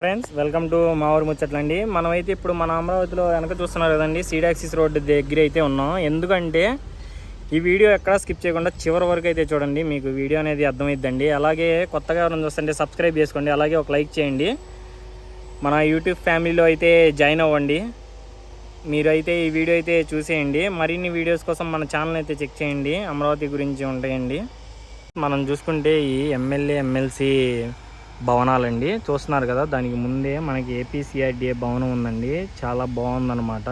Friends welcome to మా ఊరు ముచ్చట్లండి. మనమైతే ఇప్పుడు మన అమరావతిలో వెనక చూస్తున్నారు కదండి సీడాక్సిస్ రోడ్ దగ్గర అయితే ఉన్నాం. ఎందుకంటే ఈ వీడియో ఎక్కడా స్కిప్ చేయకుండా చివరి వరకు అయితే చూడండి మీకు వీడియో అనేది అర్థమైద్దండి. అలాగే కొత్తగా ఎవరైనా చూస్తుంటే సబ్స్క్రైబ్ చేసుకోండి అలాగే ఒక లైక్ చేయండి. మన యూట్యూబ్ ఫ్యామిలీలో అయితే జాయిన్ అవ్వండి. మీరు అయితే ఈ వీడియో అయితే చూసేయండి. మరిన్ని వీడియోస్ కోసం మన ఛానల్ అయితే చెక్ చేయండి. అమరావతి గురించి ఉంటాయండి. మనం చూసుకుంటే ఈ ఎమ్మెల్యే ఎమ్మెల్సీ భవనాలండి. చూస్తున్నారు కదా దానికి ముందే మనకి ఏపీసీఆర్డీఏ భవనం ఉందండి. చాలా బాగుందన్నమాట.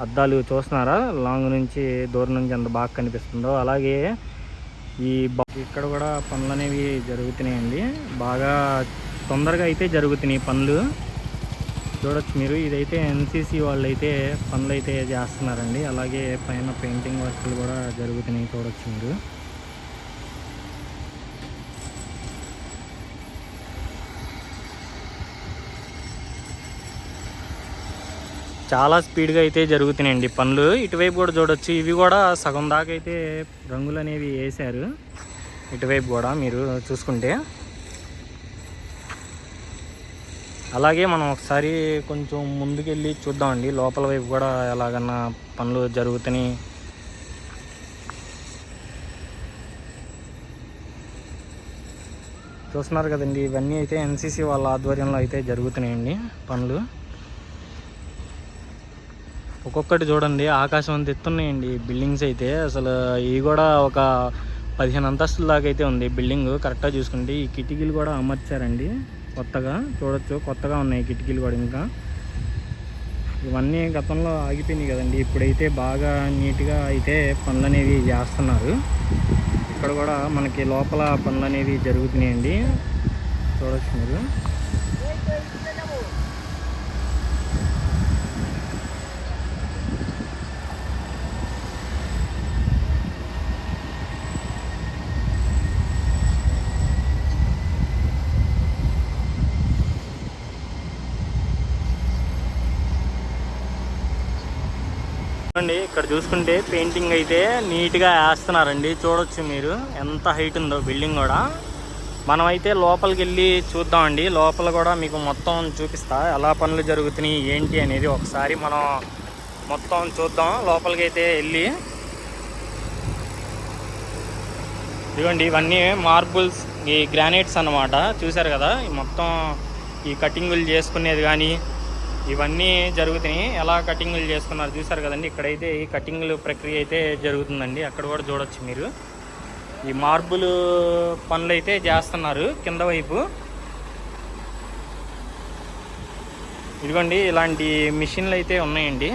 అద్దాలు చూస్తున్నారా? లాంగ్ నుంచి దూరం నుంచి ఎంత బాగా కనిపిస్తుందో. అలాగే ఈ ఇక్కడ కూడా పనులు అనేవి జరుగుతున్నాయండి. బాగా తొందరగా అయితే జరుగుతున్నాయి పనులు. చూడొచ్చు మీరు. ఇదైతే ఎన్సీసీ వాళ్ళు అయితే పనులు అయితే చేస్తున్నారండి. అలాగే పైన పెయింటింగ్ వర్క్లు కూడా జరుగుతున్నాయి. చూడొచ్చు మీరు. చాలా స్పీడ్గా అయితే జరుగుతున్నాయండి పనులు ఇటువైపు కూడా చూడొచ్చు. ఇవి కూడా సగం దాకా అయితే రంగులు అనేవి వేశారు. ఇటువైపు కూడా మీరు చూసుకుంటే. అలాగే మనం ఒకసారి కొంచెం ముందుకెళ్ళి చూద్దామండి. లోపల వైపు కూడా ఎలాగన్నా పనులు జరుగుతున్నాయి. చూస్తున్నారు కదండి ఇవన్నీ అయితే ఎన్సీసీ వాళ్ళ ఆధ్వర్యంలో అయితే జరుగుతున్నాయండి పనులు ఒక్కొక్కటి చూడండి ఆకాశం అంత ఎత్తున్నాయండి బిల్డింగ్స్ అయితే. అసలు ఇవి కూడా ఒక పదిహేను అంతస్తుల దాకా అయితే ఉంది బిల్డింగ్. కరెక్ట్గా చూసుకుంటే ఈ కిటికీలు కూడా అమర్చారండి. కొత్తగా చూడొచ్చు కొత్తగా ఉన్నాయి కిటికీలు కూడా ఇంకా. ఇవన్నీ గతంలో ఆగిపోయినాయి కదండి. ఇప్పుడైతే బాగా నీట్గా అయితే పనులు అనేవి చేస్తున్నారు. ఇక్కడ కూడా మనకి లోపల పనులు అనేవి జరుగుతున్నాయండి. చూడొచ్చు మీరు. చూడండి ఇక్కడ చూసుకుంటే పెయింటింగ్ అయితే నీట్గా వేస్తున్నారండి. చూడొచ్చు మీరు ఎంత హైట్ ఉందో బిల్డింగ్ కూడా. మనమైతే లోపలికి వెళ్ళి చూద్దామండి. లోపల కూడా మీకు మొత్తం చూపిస్తా. ఎలా పనులు జరుగుతున్నాయి ఏంటి అనేది ఒకసారి మనం మొత్తం చూద్దాం. లోపలికి అయితే వెళ్ళి ఇదిగోండి ఇవన్నీ మార్బుల్స్ ఈ గ్రానైట్స్ అన్నమాట. చూశారు కదా మొత్తం ఈ కటింగులు చేసుకునేది కానీ ఇవన్నీ జరుగుతున్నాయి. ఎలా కటింగ్లు చేసుకున్నారు చూసారు కదండి. ఇక్కడైతే ఈ కటింగులు ప్రక్రియ అయితే జరుగుతుందండి. అక్కడ కూడా చూడొచ్చు మీరు. ఈ మార్బుల్ పనులు అయితే చేస్తున్నారు కింద వైపు. ఇదిగోండి ఇలాంటి మిషన్లు అయితే ఉన్నాయండి.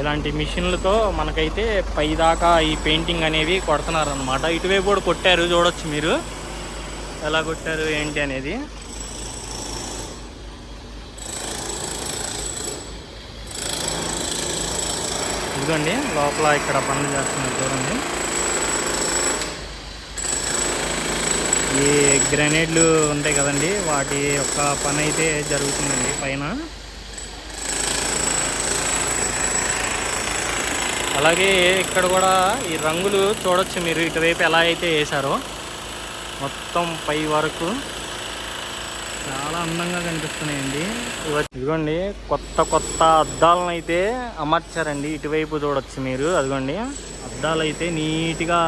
ఇలాంటి మిషన్లతో మనకైతే పై దాకా ఈ పెయింటింగ్ అనేవి కొడుతున్నారు అనమాట ఇటువైపు కూడా కొట్టారు చూడొచ్చు మీరు. ఎలా కొట్టారు ఏంటి అనేది. ఇదిగోండి లోపల ఇక్కడ పనులు చేస్తున్నారు చూడండి. ఈ గ్రెనేడ్లు ఉంటాయి కదండి వాటి యొక్క పని అయితే జరుగుతుందండి పైన. అలాగే ఇక్కడ కూడా ఈ రంగులు చూడొచ్చు మీరు ఇటువైపు ఎలా అయితే వేశారో. మొత్తం పై వరకు. చాలా అందంగా కనిపిస్తున్నాయండి. ఇదిగోండి కొత్త కొత్త అద్దాలను అయితే అమర్చారండి. ఇటువైపు చూడొచ్చు మీరు. అదిగోండి అద్దాలు అయితే నీట్గా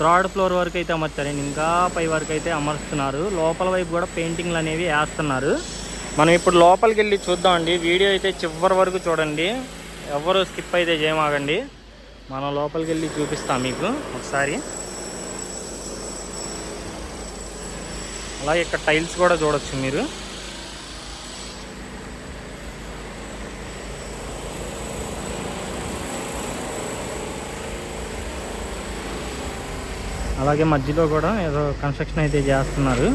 థర్డ్ ఫ్లోర్ వరకు అయితే అమర్చారండి. ఇంకా పై వరకు అయితే అమర్చుతున్నారు లోపల వైపు కూడా పెయింటింగ్లు అనేవి వేస్తున్నారు. మనం ఇప్పుడు లోపలికి వెళ్ళి చూద్దామండి. వీడియో అయితే చివరి వరకు చూడండి. ఎవరు స్కిప్ అయితే చేయమాగండి మనం లోపలికి వెళ్ళి చూపిస్తాం మీకు ఒకసారి. అలాగే ఇక్కడ టైల్స్ కూడా చూడొచ్చు మీరు. అలాగే మధ్యలో కూడా ఏదో కన్స్ట్రక్షన్ అయితే చేస్తున్నారు.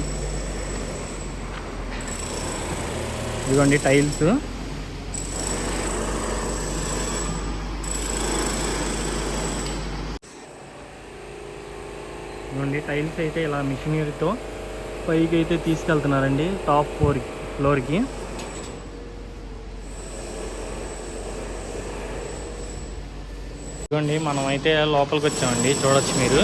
ఇదిగోండి టైల్స్. ఇదిగోండి టైల్స్ అయితే ఇలా మిషనరీతో పైకి అయితే తీసుకెళ్తున్నారండి టాప్ ఫోర్ ఫ్లోర్కి. చూడండి మనం అయితే లోపలికి వచ్చామండి చూడొచ్చు మీరు.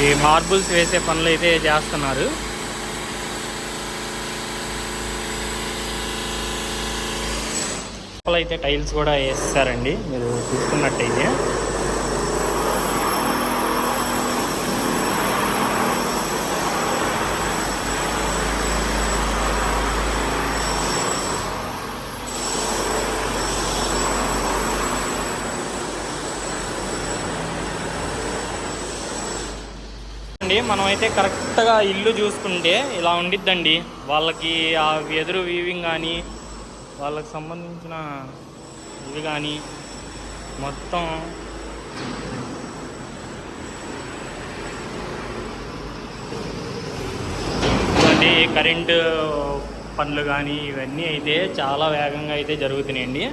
ఈ మార్బుల్స్ వేసే పనులు అయితే చేస్తున్నారు. లోపల అయితే టైల్స్ కూడా వేస్తారండి. మీరు చూసుకున్నట్టయితే. అండి మనమైతే కరెక్ట్గా ఇల్లు చూసుకుంటే ఇలా ఉండిద్దండి. వాళ్ళకి ఆ ఎదురు వీవింగ్ కానీ వాళ్ళకి సంబంధించిన ఇవి కానీ మొత్తం ఇవన్నీ కరెంటు పనులు కానీ ఇవన్నీ అయితే చాలా వేగంగా అయితే జరుగుతున్నాయండి.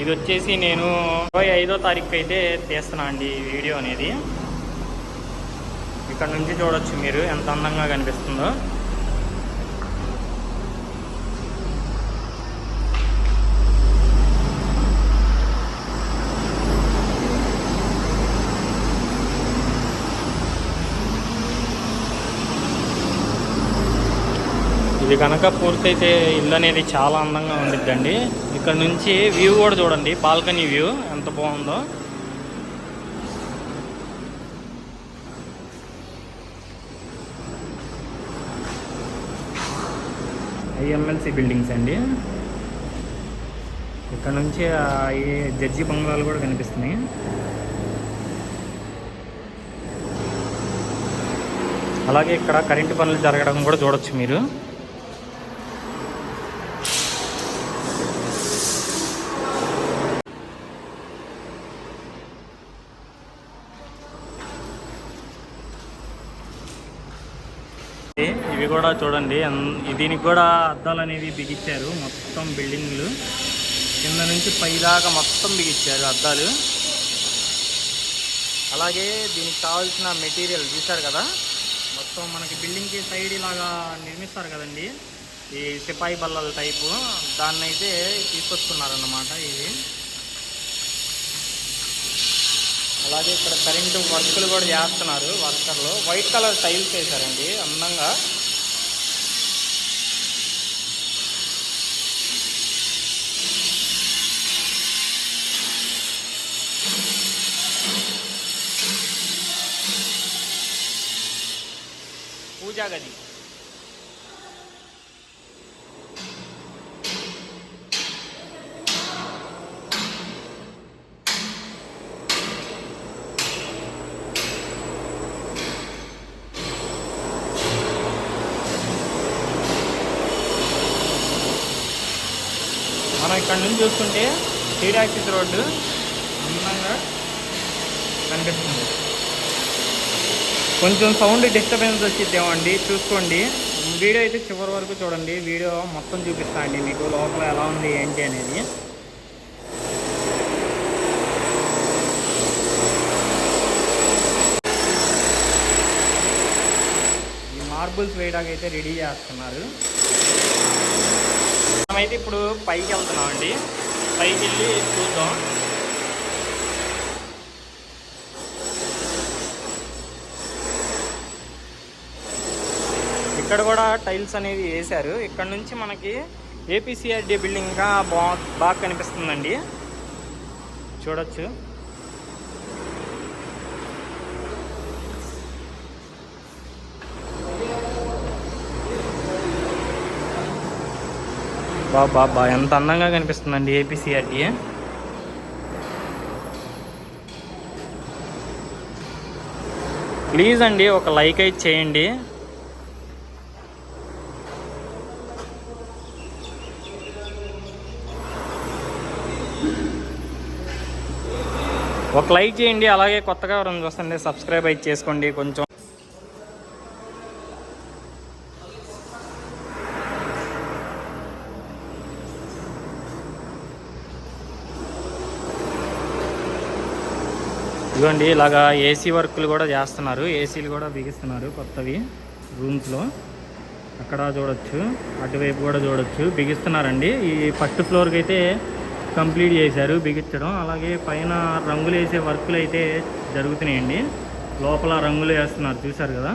ఇది వచ్చేసి నేను ఇరవై ఐదో తారీఖు అయితే తీస్తున్నా అండి ఈ వీడియో అనేది. ఇక్కడ నుంచి చూడొచ్చు మీరు ఎంత అందంగా కనిపిస్తుందో. ఇది కనుక పూర్తయితే ఇల్లు అనేది చాలా అందంగా ఉండిద్దండి. ఇక్కడ నుంచి వ్యూ కూడా చూడండి బాల్కనీ వ్యూ ఎంత బాగుందో. ఐఎంఎల్సి బిల్డింగ్స్ అండి. ఇక్కడ నుంచి ఈ జడ్జి బంగ్లాలు కూడా కనిపిస్తున్నాయి. అలాగే ఇక్కడ కరెంటు పనులు జరగడం కూడా చూడొచ్చు మీరు ఇవి కూడా చూడండి. దీనికి కూడా అద్దాలు అనేవి బిగించారు. మొత్తం బిల్డింగ్లు. కింద నుంచి పై దాకా మొత్తం బిగించారు అద్దాలు. అలాగే దీనికి కావాల్సిన మెటీరియల్ చూసారు కదా? మొత్తం మనకి బిల్డింగ్కి సైడ్ ఇలాగా నిర్మిస్తారు కదండి. ఈ సిపాయి బల్లల టైపు. దాన్ని అయితే తీసుకొచ్చుకున్నారన్నమాట ఇది. అలాగే ఇక్కడ కరెంటు వర్కులు కూడా చేస్తున్నారు వర్కర్లు. వైట్ కలర్ టైల్స్ వేశారండి అందంగా. గది మనం ఇక్కడ నుంచి చూస్తుంటే శ్రీరాక్షిత్ రోడ్డు అందంగా కనిపిస్తుంది. కొంచెం సౌండ్ డిస్టర్బెన్స్ వచ్చిద్దేమో అండి చూసుకోండి. వీడియో అయితే చివరి వరకు చూడండి. వీడియో మొత్తం చూపిస్తా అండి. మీకు లోపల ఎలా ఉంది ఏంటి అనేది. ఈ మార్బుల్స్ వేయడానికి అయితే రెడీ చేస్తున్నారు. మనమైతే ఇప్పుడు పైకి వెళ్తున్నాం అండి పైకి వెళ్ళి చూద్దాం. ఇక్కడ కూడా టైల్స్ అనేది వేశారు. ఇక్కడ నుంచి మనకి ఏపీసీఆర్డీ బిల్డింగ్ ఇంకా బా బాగా కనిపిస్తుందండి. చూడొచ్చు. బా బా బా ఎంత అందంగా కనిపిస్తుందండి ఏపీసీఆర్డీ ప్లీజ్ అండి ఒక లైక్ అయితే చేయండి. ఒక లైక్ చేయండి అలాగే కొత్తగా ఎవరైనా చూస్తుంది సబ్స్క్రైబ్ అయితే చేసుకోండి కొంచెం. ఇదిగోండి ఇలాగా ఏసీ వర్క్లు కూడా చేస్తున్నారు. ఏసీలు కూడా బిగిస్తున్నారు కొత్తవి రూమ్స్లో. అక్కడ చూడొచ్చు అటువైపు కూడా చూడొచ్చు. బిగిస్తున్నారండి. ఈ ఫస్ట్ ఫ్లోర్కి అయితే కంప్లీట్ చేశారు బిగించడం. అలాగే పైన రంగులు వేసే వర్కులు అయితే జరుగుతున్నాయండి. లోపల రంగులు వేస్తున్నారు చూసారు కదా?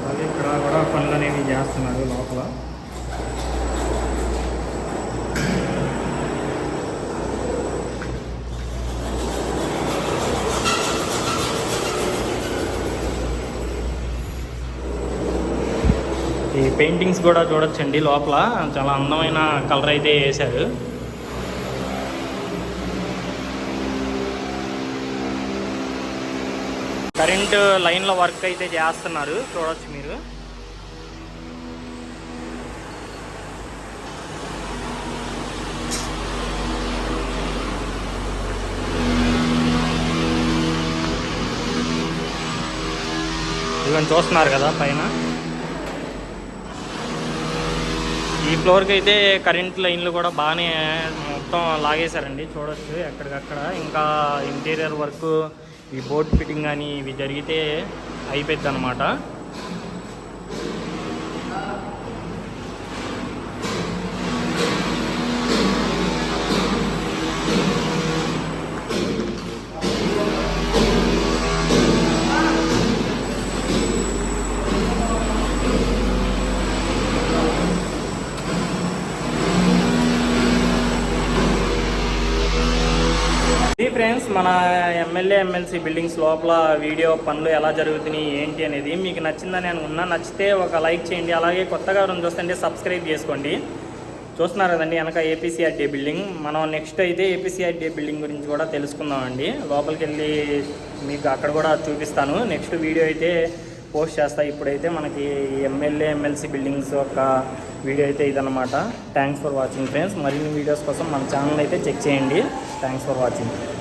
అలాగే ఇక్కడ కూడా పనులు అనేవి చేస్తున్నారు లోపల. పెయింటింగ్స్ కూడా చూడొచ్చండి లోపల. చాలా అందమైన కలర్ అయితే వేశారు. కరెంట్ లైన్లో వర్క్ అయితే చేస్తున్నారు. చూడొచ్చు మీరు. ఇవన్నీ చూస్తున్నారు కదా పైన. ఈ ఫ్లోర్కి అయితే కరెంట్ లైన్లు కూడా బాగానే మొత్తం లాగేశారండి చూడొచ్చు ఎక్కడికక్కడ. ఇంకా ఇంటీరియర్ వర్క్ ఈ బోర్డ్ ఫిట్టింగ్ కానీ ఇవి జరిగితే అయిపోద్ది అనమాట మన ఎమ్మెల్యే ఎమ్మెల్సీ బిల్డింగ్స్ లోపల వీడియో పనులు ఎలా జరుగుతున్నాయి ఏంటి అనేది మీకు నచ్చిందని అనుకున్నా నచ్చితే ఒక లైక్ చేయండి. అలాగే కొత్తగా రెండు చూస్తుంటే సబ్స్క్రైబ్ చేసుకోండి. చూస్తున్నారు కదండి వెనక ఏపీసీఆర్డీ బిల్డింగ్ మనం నెక్స్ట్ అయితే ఏపీసీఆర్డీ బిల్డింగ్ గురించి కూడా తెలుసుకుందామండి. లోపలికి వెళ్ళి మీకు అక్కడ కూడా చూపిస్తాను. నెక్స్ట్ వీడియో అయితే పోస్ట్ చేస్తా. ఇప్పుడైతే మనకి ఎమ్మెల్యే ఎమ్మెల్సీ బిల్డింగ్స్ యొక్క వీడియో అయితే ఇదన్నమాట. థ్యాంక్స్ ఫర్ వాచింగ్ ఫ్రెండ్స్ మరిన్ని వీడియోస్ కోసం మన ఛానల్ అయితే చెక్ చేయండి. Thanks for watching